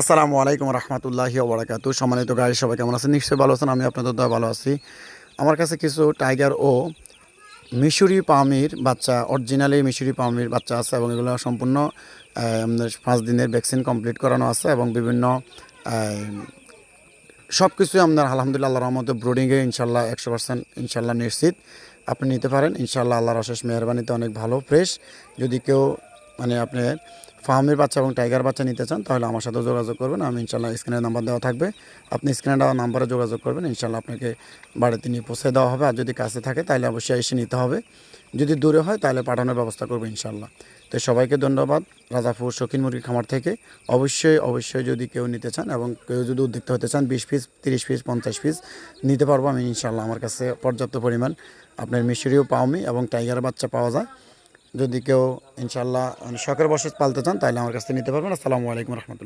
আসসালামু আলাইকুম রহমতুল্লাহি ওবরাকাত সম্মানিত গাড়ি সবাই কেমন আছেন? নিশ্চয়ই ভালো আছেন আমি আপনাদের দ্বারা ভালো আছি। আমার কাছে কিছু টাইগার ও মিশরি পামির বাচ্চা, অরিজিনালি মিশরি পামির বাচ্চা আছে এবং এগুলো সম্পূর্ণ পাঁচ দিনের ভ্যাকসিন কমপ্লিট করানো আছে এবং বিভিন্ন সব কিছুই আপনার আলহামদুলিল্লাহ আল্লাহ রহমতে ব্রোডিংয়ে ইনশাল্লাহ একশো পার্সেন্ট ইনশাল্লাহ নিশ্চিত। আপনি নিতে পারেন, ইনশাল্লাহ আল্লাহর অশেষ মেহরবানিতে অনেক ভালো, ফ্রেশ। যদি কেউ মানে আপনার ফার্মের বাচ্চা এবং টাইগার বাচ্চা নিতে চান, তাহলে আমার সাথে যোগাযোগ করবেন। আমি ইনশাল্লাহ স্ক্রিনের নাম্বার দেওয়া থাকবে। আপনি স্ক্রিনে দেওয়া নাম্বারে যোগাযোগ করবেন। ইনশাল্লাহ আপনাকে বাড়িতে নিয়ে পৌঁছে দেওয়া হবে। আর যদি কাছে থাকে, তাহলে অবশ্যই এসে নিতে হবে। যদি দূরে হয়, তাহলে পাঠানোর ব্যবস্থা করব ইনশাল্লাহ তো সবাইকে ধন্যবাদ। রাজাপুর শখিন মুরগি খামার থেকে। অবশ্যই অবশ্যই যদি কেউ নিতে চান এবং কেউ যদি উদ্যুক্ত হতে চান, বিশ পিস, তিরিশ পিস, পঞ্চাশ পিস নিতে পারব আমি ইনশাল্লাহ আমার কাছে পর্যাপ্ত পরিমাণ। আপনার মিশরীয় পাওমি এবং টাইগার বাচ্চা পাওয়া যায়। যদি কেউ ইনশাল্লাহ মানে শখের বসে পালতে চান, তাহলে আমার কাছ নিতে পারবেন। আসসালামু আলাইকুম রহমতুল্লাহ।